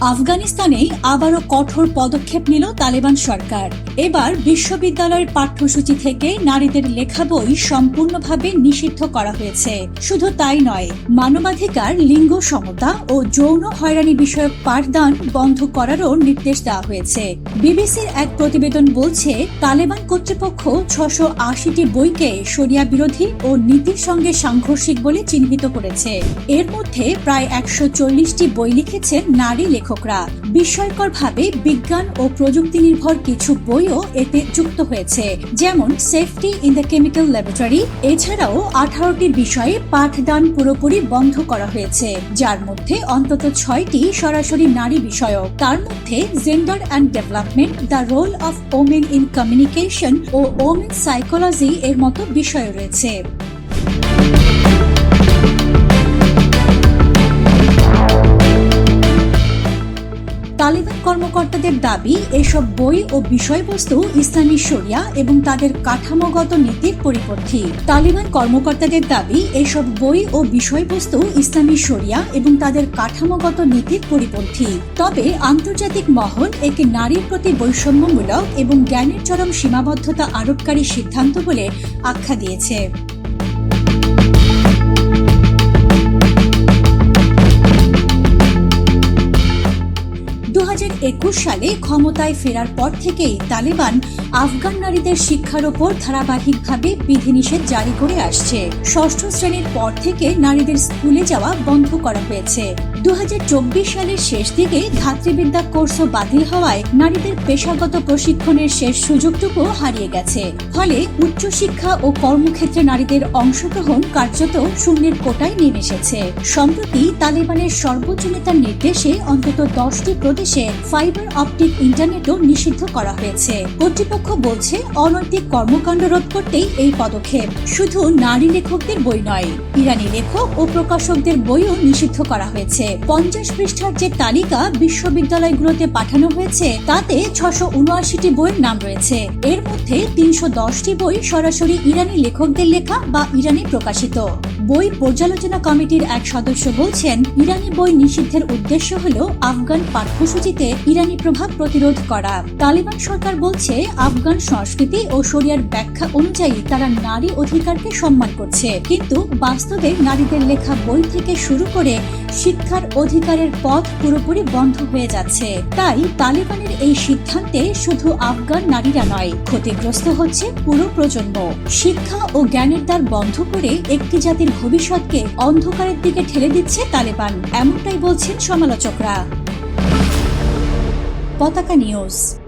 আফগানিস্তানে আবারও কঠোর পদক্ষেপ নিল তালেবান সরকার। এবার বিশ্ববিদ্যালয়ের পাঠ্যসূচি থেকে নারীদের লেখা বই সম্পূর্ণভাবে নিষিদ্ধ করা হয়েছে। শুধু তাই নয়, মানবাধিকার, লিঙ্গ সমতা ও যৌন হয়রানি বিষয়ক পাঠদান বন্ধ করারও নির্দেশ দেওয়া হয়েছে। বিবিসির এক প্রতিবেদন বলছে, তালেবান কর্তৃপক্ষ ছশো আশিটি বইকে শরিয়া বিরোধী ও নীতির সঙ্গে সাংঘর্ষিক বলে চিহ্নিত করেছে। এর মধ্যে প্রায় একশো চল্লিশটি বই লিখেছেন নারী লেখকরা। বিস্ময়করভাবে বিজ্ঞান ও প্রযুক্তি নির্ভর কিছু বইও এতে যুক্ত হয়েছে, যেমন safety in the chemical laboratory এছাড়াও আঠারোটি বিষয়ে পাঠদান পুরোপুরি বন্ধ করা হয়েছে, যার মধ্যে অন্তত ছয়টি সরাসরি নারী বিষয়ক। তার মধ্যে gender and development the role of women in communication O women psychology এর মতো বিষয় রয়েছে। কর্মকর্তাদের দাবি, এসব বই ও বিষয়বস্তু ইসলামী শরিয়া এবং তাদের কাঠামোগত নীতির পরিপন্থী। তালিবান কর্মকর্তাদের দাবি, এসব বই ও বিষয়বস্তু ইসলামী শরিয়া এবং তাদের কাঠামোগত নীতির পরিপন্থী। তবে আন্তর্জাতিক মহল একে নারীর প্রতি বৈষম্যমূলক এবং জ্ঞানের চরম সীমাবদ্ধতা আরোপকারী সিদ্ধান্ত বলে আখ্যা দিয়েছে। সালে ক্ষমতায় ফেরার পর থেকেই তালেবান আফগান নারীদের শিক্ষার ওপর ধারাবাহিকভাবে বিধিনিষেধ জারি করে আসছে। ষষ্ঠ শ্রেণির পর থেকে নারীদের স্কুলে যাওয়া বন্ধ করা হয়েছে। দু হাজার চব্বিশ সালের শেষ দিকে ধাত্রীবিদ্যা কোর্সও বাতিল হওয়ায় নারীদের পেশাগত প্রশিক্ষণের শেষ সুযোগটুকু হারিয়ে গেছে। ফলে উচ্চশিক্ষা ও কর্মক্ষেত্রে নারীদের অংশগ্রহণ কার্যত শূন্যের কোটায় নেমে এসেছে। সম্প্রতি তালেবানের সর্বোচ্চ নেতার নির্দেশে অন্তত দশটি প্রদেশে ফাইবার অপটিক ইন্টারনেটও নিষিদ্ধ করা হয়েছে। কর্তৃপক্ষ বলছে, অনৈতিক কর্মকাণ্ড রোধ করতেই এই পদক্ষেপ। শুধু নারী লেখকদের বই নয়, ইরানি লেখক ও প্রকাশকদের বইও নিষিদ্ধ করা হয়েছে। পঞ্চাশ পৃষ্ঠার যে তালিকা বিশ্ববিদ্যালয়গুলোতে পাঠানো হয়েছে, তাতে ছশো উনআশিটি বইয়ের নাম রয়েছে। এর মধ্যে তিনশো দশটি বই সরাসরি ইরানি লেখকদের লেখা বা ইরানি প্রকাশিত। বই পর্যালোচনা কমিটির এক সদস্য বলছেন, ইরানি বই নিষিদ্ধের উদ্দেশ্য হল আফগান পাঠ্যসূচিতে ইরানি প্রভাব প্রতিরোধ করা। তালিবান সরকার বলছে, আফগান সংস্কৃতি ও শরিয়ার ব্যাখ্যা অনুযায়ী তারা নারী অধিকারকে সম্মান করছে। কিন্তু বাস্তবে নারীদের লেখা বই থেকে শুরু করে শিক্ষার অধিকারের পথ পুরোপুরি বন্ধ হয়ে যাচ্ছে। তাই তালেবানের এই সিদ্ধান্তে শুধু আফগান নারীরা নয়, ক্ষতিগ্রস্ত হচ্ছে পুরো প্রজন্ম। শিক্ষা ও জ্ঞানের দ্বার বন্ধ করে একটি জাতির ভবিষ্যৎকে অন্ধকারের দিকে ঠেলে দিচ্ছে তালেবান, এমনটাই বলছেন সমালোচকরা। পতাকা নিউজ।